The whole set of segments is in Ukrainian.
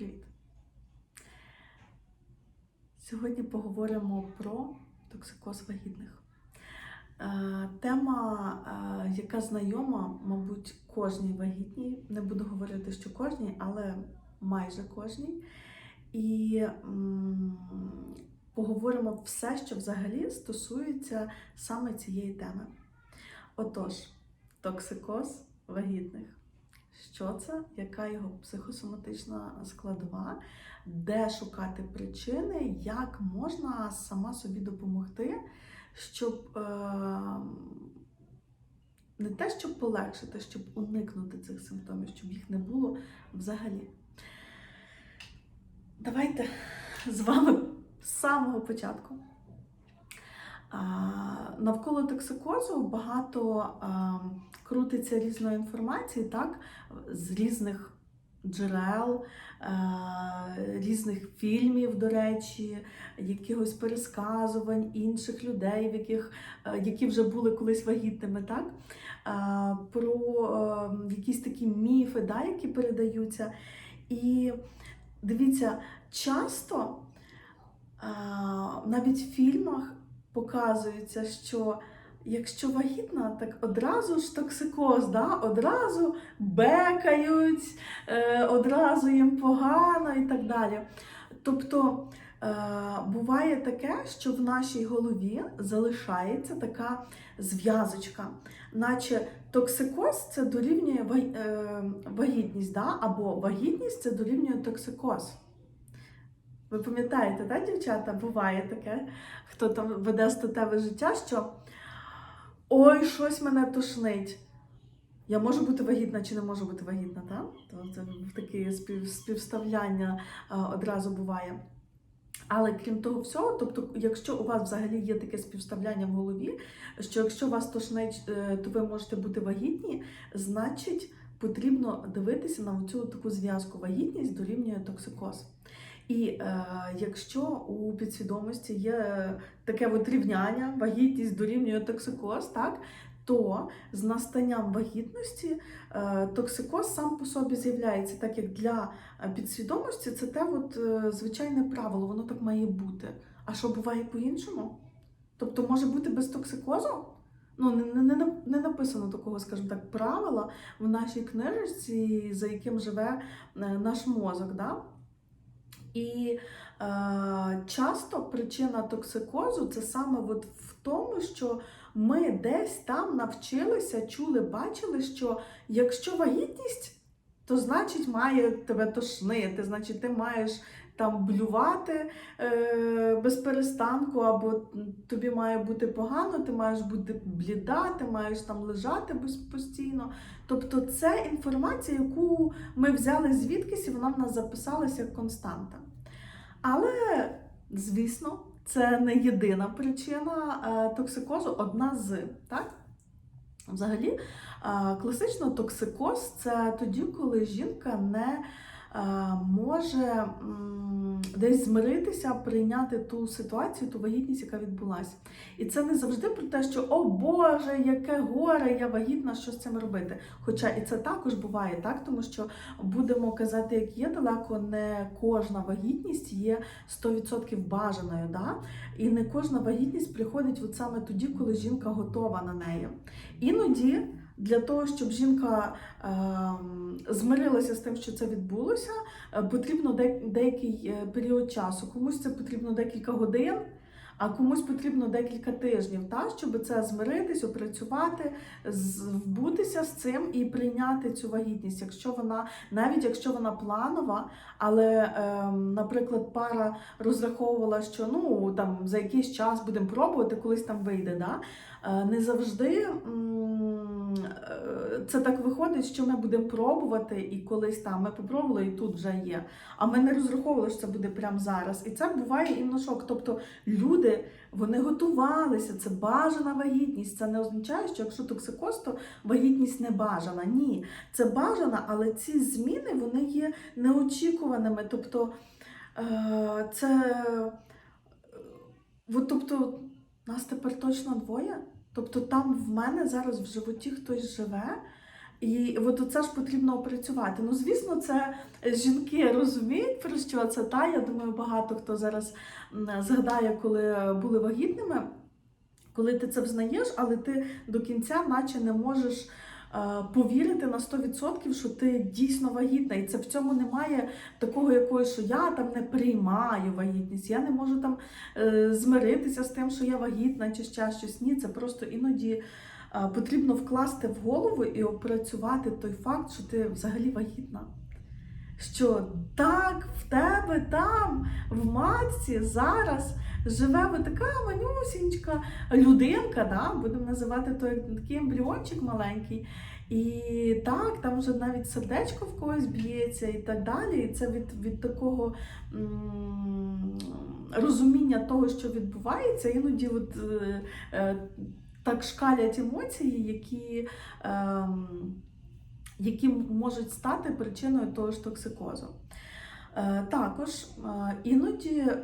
Привіт! Сьогодні поговоримо про токсикоз вагітних. Е, Тема, е, яка знайома, мабуть, кожній вагітній. Не буду говорити, що кожній, але майже кожній. І поговоримо все, що взагалі стосується саме цієї теми. Отож, токсикоз вагітних. Що це, яка його психосоматична складова, де шукати причини, як можна сама собі допомогти, щоб е, не те, щоб полегшити, щоб уникнути цих симптомів, щоб їх не було взагалі. Давайте з вами з самого початку. Навколо токсикозу багато крутиться різної інформації, так, з різних джерел, різних фільмів, до речі, якихось пересказувань інших людей, в яких, які вже були колись вагітними, так, про якісь такі міфи, да, які передаються. І дивіться, часто навіть в фільмах показується, що якщо вагітна, так одразу ж токсикоз, да? одразу бекають, е, одразу їм погано і так далі. Тобто е, буває таке, що в нашій голові залишається така зв'язочка, наче токсикоз це дорівнює е, вагітність, да? або вагітність це дорівнює токсикоз. Ви пам'ятаєте, так, дівчата? Буває таке, хто там веде статеве життя, що ой, щось мене тошнить. Я можу бути вагітна чи не можу бути вагітна, так? Це таке спів, співставляння одразу буває. Але крім того всього, тобто, якщо у вас взагалі є таке співставляння в голові, що якщо вас тошнить, е, то ви можете бути вагітні, значить потрібно дивитися на цю таку зв'язку вагітність дорівнює токсикоз. І е, якщо у підсвідомості є таке от рівняння, вагітність дорівнює токсикоз, так, то з настанням вагітності е, токсикоз сам по собі з'являється, так як для підсвідомості це те от, е, звичайне правило, воно так має бути. А що буває по-іншому? Тобто може бути без токсикозу? Ну, не, не, не, не написано такого, скажімо так, правила в нашій книжці, за яким живе е, наш мозок. Да? І е, часто причина токсикозу це саме от в тому, що ми десь там навчилися, чули, бачили, що якщо вагітність, то значить має тебе тошнити, значить ти маєш там блювати е, без перестанку, або тобі має бути погано, ти маєш бути бліда, ти маєш там лежати постійно. Тобто це інформація, яку ми взяли звідкись, і вона в нас записалася як константа. Але, звісно, це не єдина причина е, токсикозу, одна з. Так? Взагалі, е, класично токсикоз це тоді, коли жінка не може десь змиритися, прийняти ту ситуацію, ту вагітність, яка відбулася. І це не завжди про те, що о Боже, яке горе, я вагітна, що з цим робити. Хоча і це також буває, так? тому що будемо казати, як є, далеко не кожна вагітність є 100% бажаною. Да? І не кожна вагітність приходить от саме тоді, коли жінка готова на неї. Іноді для того, щоб жінка ем, змирилася з тим, що це відбулося, е, потрібно де- деякий е, період часу. Комусь це потрібно декілька годин. А комусь потрібно декілька тижнів, та, щоб це змиритись, опрацювати, вбутися з цим і прийняти цю вагітність, якщо вона, навіть якщо вона планова, але, ем, наприклад, пара розраховувала, що ну там за якийсь час будемо пробувати, колись там вийде. Да? Е, Не завжди це так виходить, що ми будемо пробувати, і колись там ми попробували, і тут вже є. А ми не розраховували, що це буде прямо зараз. І це буває іменно шок. Тобто люди вони готувалися, це бажана вагітність. Це не означає, що якщо токсикоз, то вагітність не бажана. Ні, це бажана, але ці зміни вони є неочікуваними. Тобто е, це е, от, тобто, нас тепер точно двоє. Тобто там в мене зараз в животі хтось живе, І от це ж потрібно опрацювати. Ну, звісно, це жінки розуміють, про що це. Та я думаю, багато хто зараз згадає, коли були вагітними, коли ти це взнаєш, але ти до кінця, наче не можеш. Е, Повірити на 100%, що ти дійсно вагітна, і це в цьому немає такого якої, що я там не приймаю вагітність, я не можу там е, змиритися з тим, що я вагітна чи ще щось. Ні, це просто іноді е, потрібно вкласти в голову і опрацювати той факт, що ти взагалі вагітна. Що так, в тебе там, в матці, зараз живе така манюсінька людинка, да? будемо називати той такий ембріончик маленький. І так, там вже навіть сердечко в когось б'ється і так далі. І це від, від такого м, розуміння того, що відбувається, іноді от, е, е, так шкалять емоції, які. ем, які можуть стати причиною того ж токсикозу. Е, Також е, іноді е,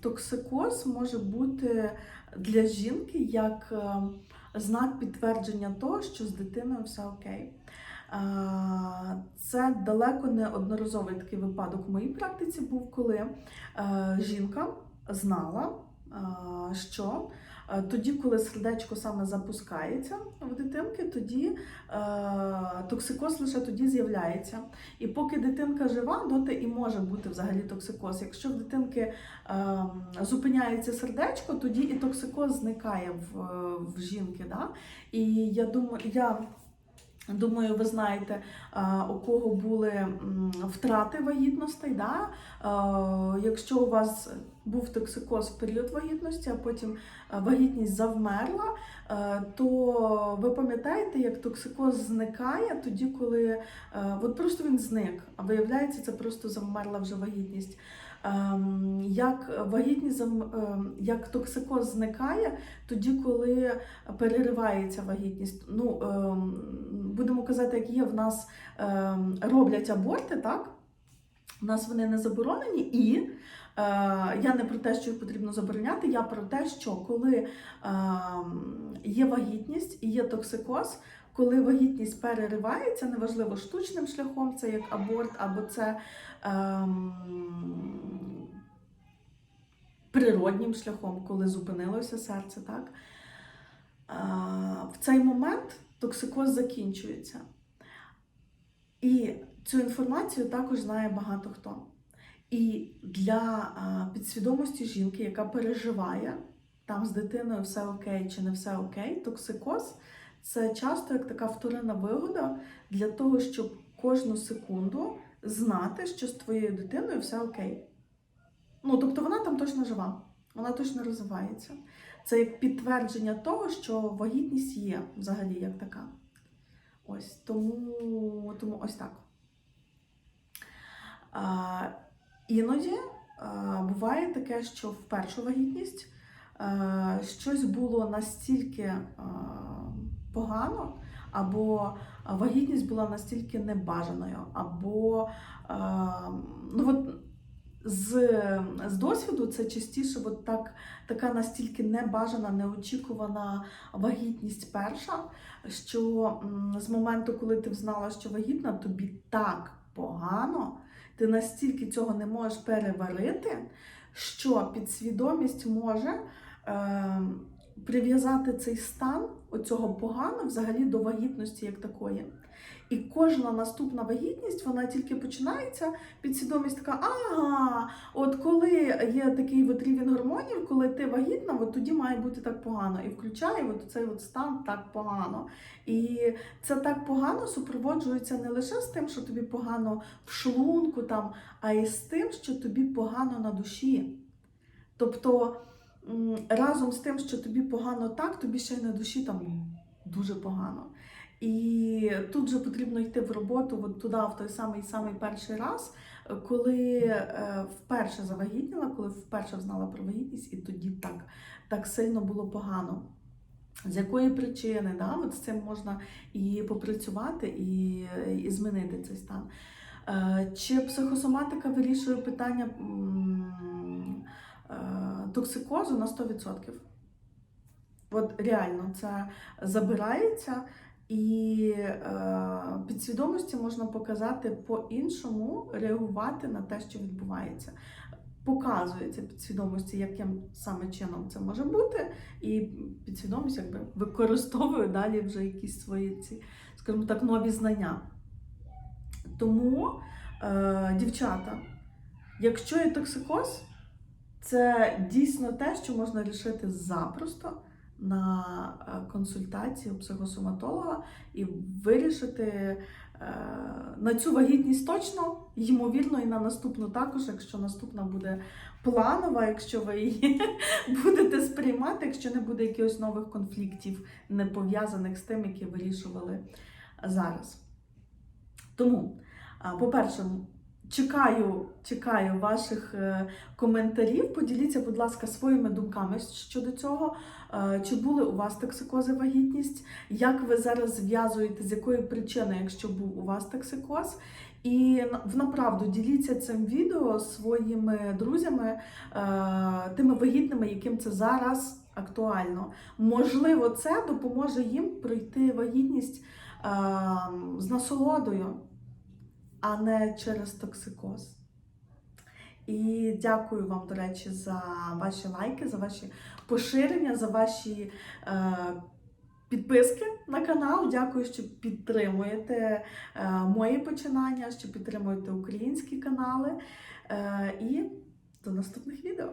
токсикоз може бути для жінки як знак підтвердження того, що з дитиною все окей. Це далеко не одноразовий такий випадок в моїй практиці був, коли жінка знала, що тоді, коли сердечко саме запускається в дитинки, тоді е, токсикоз лише тоді з'являється. І поки дитинка жива, доти і може бути взагалі токсикоз. Якщо в дитинки е, зупиняється сердечко, тоді і токсикоз зникає в, в жінки. Да? І я думаю, я. Думаю, ви знаєте, а, у кого були втрати вагітностей. Да? Якщо у вас був токсикоз в період вагітності, а потім вагітність завмерла, то ви пам'ятаєте, як токсикоз зникає тоді, коли от просто він зник, а виявляється, це просто завмерла вже вагітність. Ем, Як вагітність як токсикоз зникає тоді, коли переривається вагітність. Ну, ем, будемо казати, як є, в нас ем, роблять аборти, так? У нас вони не заборонені, і е, я не про те, що їх потрібно забороняти, я про те, що коли ем, є вагітність і є токсикоз, коли вагітність переривається, неважливо штучним шляхом, це як аборт, або це ем, природнім шляхом, коли зупинилося серце, так? Е, в цей момент токсикоз закінчується. І цю інформацію також знає багато хто. І для підсвідомості жінки, яка переживає, там з дитиною все окей чи не все окей, токсикоз це часто як така вторинна вигода для того, щоб кожну секунду знати, що з твоєю дитиною все окей. Ну, тобто вона там точно жива, вона точно розвивається. Це як підтвердження того, що вагітність є взагалі як така. Ось тому, тому ось так. А, іноді а, буває таке, що в першу вагітність а, щось було настільки а, погано, або вагітність була настільки небажаною, або а, ну, от, з, з досвіду це частіше от так, така настільки небажана, неочікувана вагітність перша, що з моменту, коли ти взнала, що вагітна, тобі так погано, ти настільки цього не можеш переварити, що підсвідомість може е, прив'язати цей стан оцього погано взагалі до вагітності як такої. І кожна наступна вагітність, вона тільки починається, підсвідомість така, ага, от коли є такий от рівень гормонів, коли ти вагітна, от тоді має бути так погано. І включає от цей от стан так погано. І це так погано супроводжується не лише з тим, що тобі погано в шлунку, там, а й з тим, що тобі погано на душі. Тобто разом з тим, що тобі погано так, тобі ще й на душі там дуже погано. І тут же потрібно йти в роботу от туди, в той самий самий перший раз, коли е, вперше завагітніла, коли вперше знала про вагітність, і тоді так, так сильно було погано. З якої причини, да? От з цим можна і попрацювати, і, і змінити цей стан. Е, Чи психосоматика вирішує питання токсикозу на 100%? От реально це забирається І е, підсвідомості можна показати по-іншому, реагувати на те, що відбувається. Показується підсвідомості, яким саме чином це може бути, і підсвідомість якби використовує далі вже якісь свої ці, скажімо так, нові знання. Тому, е, дівчата, якщо є токсикоз, це дійсно те, що можна рішити запросто на е, консультації у психосоматолога і вирішити е, на цю вагітність точно, ймовірно, і на наступну також, якщо наступна буде планова, якщо ви її будете сприймати, якщо не буде якихось нових конфліктів, не пов'язаних з тим, які вирішували зараз. Тому, по-перше, чекаю, чекаю ваших е, коментарів. Поділіться, будь ласка, своїми думками щодо цього. Е, Чи були у вас токсикози вагітність? Як ви зараз зв'язуєте, з якої причини, якщо був у вас токсикоз? І на- направду діліться цим відео своїми друзями, е, тими вагітними, яким це зараз актуально. Можливо, це допоможе їм пройти вагітність е, з насолодою, а не через токсикоз. І дякую вам, до речі, за ваші лайки, за ваші поширення, за ваші е, підписки на канал. Дякую, що підтримуєте е, мої починання, що підтримуєте українські канали. Е, і до наступних відео.